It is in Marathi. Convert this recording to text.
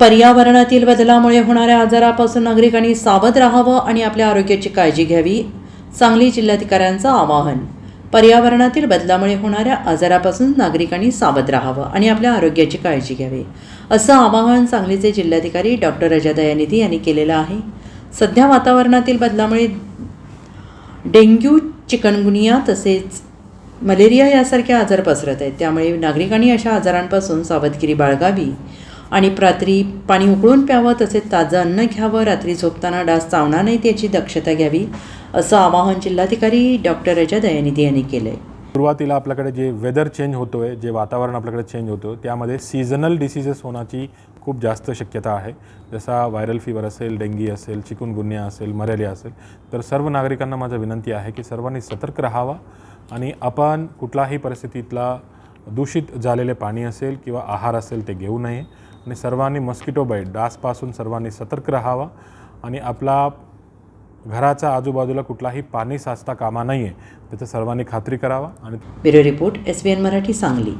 पर्यावरणातील बदलामुळे होणाऱ्या आजारापासून नागरिकांनी सावध राहावं आणि आपल्या आरोग्याची काळजी घ्यावी. सांगली जिल्हाधिकाऱ्यांचं आवाहन. पर्यावरणातील बदलामुळे होणाऱ्या आजारापासून नागरिकांनी सावध राहावं आणि आपल्या आरोग्याची काळजी घ्यावी. असं आवाहन सांगलीचे जिल्हाधिकारी डॉक्टर रजा दयानिधी यांनी केलेलं आहे. सध्या वातावरणातील बदलामुळे डेंग्यू चिकनगुनिया तसेच मलेरिया यासारखे आजार पसरत आहेत. त्यामुळे नागरिकांनी अशा आजारांपासून सावधगिरी बाळगावी. आणि रात्री पाणी उकळून प्यावं तसेच ताजं अन्न घ्यावं रात्री झोपताना डास चावणार नाहीत याची दक्षता घ्यावी असं आवाहन जिल्हाधिकारी डॉक्टर अजय दयानिधी यांनी केलं आहे सुरुवातीला आपल्याकडे जे वेदर चेंज होतो आहे जे वातावरण आपल्याकडे चेंज होतं त्यामध्ये सीझनल डिसीजेस होण्याची खूप जास्त शक्यता आहे. जसा व्हायरल फीवर असेल डेंगी असेल चिकुनगुन्या असेल मलेरिया असेल तर सर्व नागरिकांना माझं विनंती आहे की सर्वांनी सतर्क राहावा आणि आपण कुठलाही परिस्थितीतला दूषित झालेले पाणी असेल किंवा आहार असेल ते घेऊ नये. आणि सर्वांनी मस्किटो बाईट डासपासून सर्वांनी सतर्क राहावा. आणि आपला घराच्या आजूबाजूला कुठलाही पाणी साचता कामा नाही आहे त्याचं सर्वांनी खात्री करावा. आणि bureau report S B N Marathi Sangli.